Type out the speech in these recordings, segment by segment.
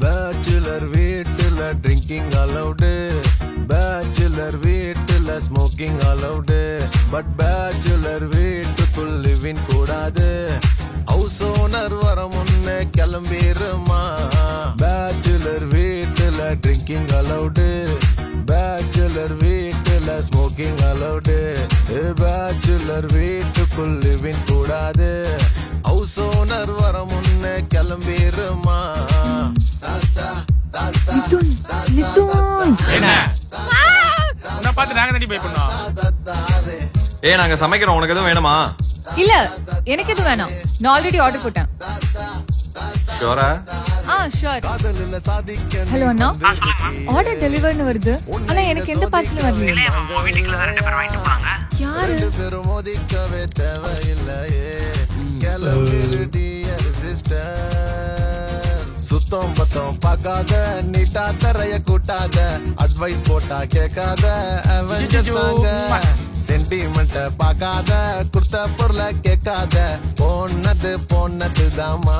Bachelor வீட்டுல drinking allowed bachelor வீட்டுல smoking allowed but bachelor வீட்டுக்குள் லிவின் கூடாது. ஹவுஸ் ஓனர் வர முன்னே கிளம்பிருமா? பேச்சுலர் வீட்டுல ட்ரிங்கிங் அலௌடு பேச்சுலர் வீட்டுல ஸ்மோக்கிங் அலௌடு பேச்சுலர் வீட்டுக்குள் லிவின் கூடாது. ஹவுஸ் ஓனர் வர முன்னே கிளம்பிருமா? என்ன? பார்த்து நாங்க தாண்டி பயப்படணும் ஏ நாங்க சமைக்கிறோம். உனக்கு எதுவும் வேணுமா? இல்ல எனக்கு எதுவும் வேணாம். நான் ஆல்ரெடி ஆர்டர் போட்டேன். ஷோரா ஆ ஷூர் ஹலோ அண்ணா. ஆர்டர் டெலிவர்னு வருது. ஆனா எனக்கு எந்த பார்சலும் வரலையே? யாரு. சுத்தம் பத்தம் பார்க்காத நீட்டா தரைய கூட்டாத அட்வைஸ் போட்டா கேட்காத சென்டிமெண்ட பார்க்காத கொடுத்த பொருளை கேட்காத போனது போனது தாமா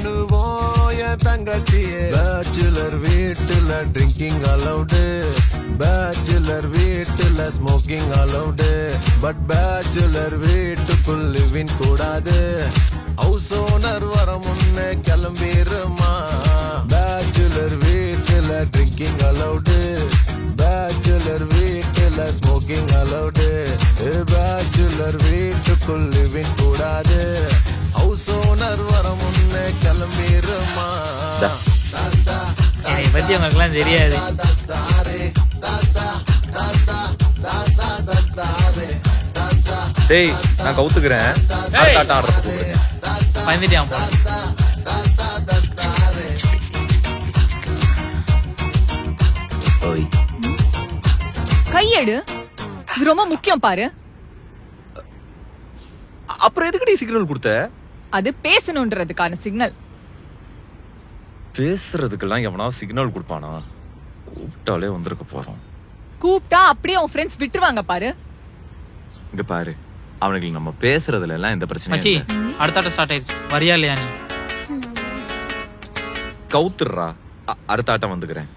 பண்ணுவோம் என் தங்கச்சியே. பேச்சுலர் வீட்டுல ட்ரிங்கிங் அலவுடு பேச்சுலர் வீட்டுல ஸ்மோக்கிங் அலவுடு பட் பேச்சுலர் வீட்டுக்குள் லிவின் கூடாது. ஹவுஸ் ஓனர் வர முன்னே கிளம்பிருமா? பேச்சுலர் வீட்டுல ட்ரிங்கிங் அலவுடு பேச்சுலர் வீட்டுல ஸ்மோக்கிங் அலவுடு பேச்சுலர் வீட்டுக்குள் லிவின் கூடாது. பத்தி உங்களுக்குலாம் தெரியாது. டேய் நான் கவுத்துக்கிறேன். அடுத்த ஆட்டம் ஆடுறதுக்கு கூப்பிடுங்க. பயந்துட்டான் போல ஓய். கையெடு. இது ரொம்ப முக்கியம் பாரு. அப்புறம் எதுக்குடி சிக்னல் கொடுத்த? அது பேசணுன்றதுக்கான சிக்னல் பேசுறதுக்கெல்லாம் எவனாவது சிக்னல் கொடுப்பானா? கூப்பிட்டாலே வந்திருக்க போறோம். கூப்பிட்டா அப்படியே உன் ஃப்ரெண்ட்ஸ் விட்டுருவாங்க பாரு. இங்க பாரு அவனுக்கு நம்ம பேசுறதுல எல்லாம் எந்த மச்சி பிரச்சனையும் இல்ல. ஆட்டம் ஸ்டார்ட் ஆயிடுச்சு. வரியா இல்லையா நீ? கவுத்துடுறா. அ- அடுத்த ஆட்டம் வந்துக்கிறேன்.